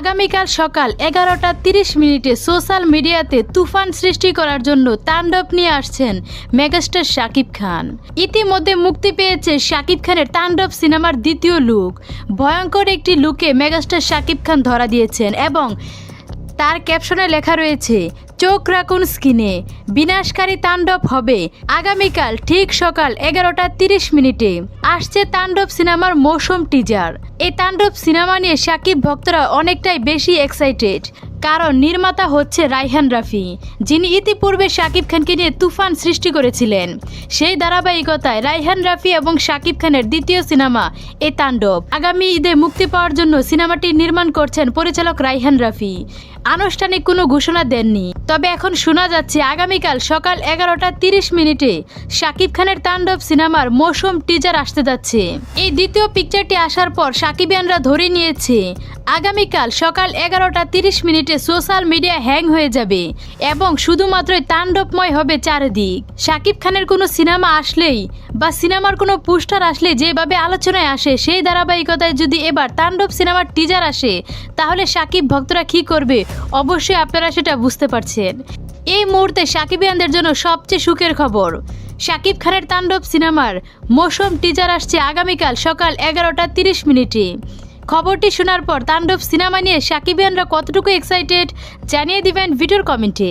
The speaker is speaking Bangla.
আগামীকাল সকাল এগারোটা তিরিশ মিনিটে সোশ্যাল মিডিয়াতে তুফান সৃষ্টি করার জন্য তাণ্ডব নিয়ে আসছেন মেগাস্টার শাকিব খান। ইতিমধ্যে মুক্তি পেয়েছে শাকিব খানের তাণ্ডব সিনেমার দ্বিতীয় লুক। ভয়ঙ্কর একটি লুকে মেগাস্টার শাকিব খান ধরা দিয়েছেন এবং তার ক্যাপশনে লেখা রয়েছে চোখ রাখুন স্কিনে। বিনাশকারী তাণ্ডব হবে। আগামীকাল ঠিক সকাল এগারোটা তিরিশ মিনিটে আসছে তাণ্ডব সিনেমার মৌসুম টিজার এই তাণ্ডব সিনেমা নিয়ে সাকিব ভক্তরা অনেকটাই বেশি এক্সাইটেড কারণ নির্মাতা হচ্ছে রাইহান রাফি, যিনি ইতিপূর্বে শাকিব খানকে নিয়ে তুফান সৃষ্টি করেছিলেন। সেই ধারাবাহিকতায় রাইহান রাফি এবং শাকিব খানের দ্বিতীয় সিনেমা এ তাণ্ডব। আগামী ঈদে মুক্তি পাওয়ার জন্য সিনেমাটি নির্মাণ করছেন পরিচালক রাইহান রাফি। আনুষ্ঠানিক কোনো ঘোষণা দেননি। তবে এখন শোনা যাচ্ছে, আগামীকাল সকাল এগারোটা তিরিশ মিনিটে শাকিব খানের তাণ্ডব সিনেমার মৌসুম টিজার আসতে যাচ্ছে। এই দ্বিতীয় পিকচারটি আসার পর সাকিবিয়ানরা ধরে নিয়েছে আগামীকাল সকাল এগারোটা তিরিশ মিনিটে সোশ্যাল মিডিয়া হ্যাং হয়ে যাবে এবং শুধুমাত্রই তাণ্ডবময় হবে চারিদিক। শাকিব খানের কোনো সিনেমা আসলেই বা সিনেমার কোনো পোস্টার আসলে যেভাবে আলোচনায় আসে সেই ধারাবাহিকতায় যদি এবার তাণ্ডব সিনেমার টিজার আসে, তাহলে সাকিব ভক্তরা কী করবে? অবশ্যই আপনারা সেটা বুঝতে পারছেন। এই মুহূর্তে সাকিবিয়ানদের জন্য সবচেয়ে সুখের খবর, শাকিব খানের তাণ্ডব সিনেমার মৌসুম টিজার আসছে আগামীকাল সকাল এগারোটা তিরিশ মিনিটে। খবরটি শোনার পর তাণ্ডব সিনেমা নিয়ে সাকিবিয়ানরা কতটুকু এক্সাইটেড জানিয়ে দিবেন ভিডিওর কমেন্টে।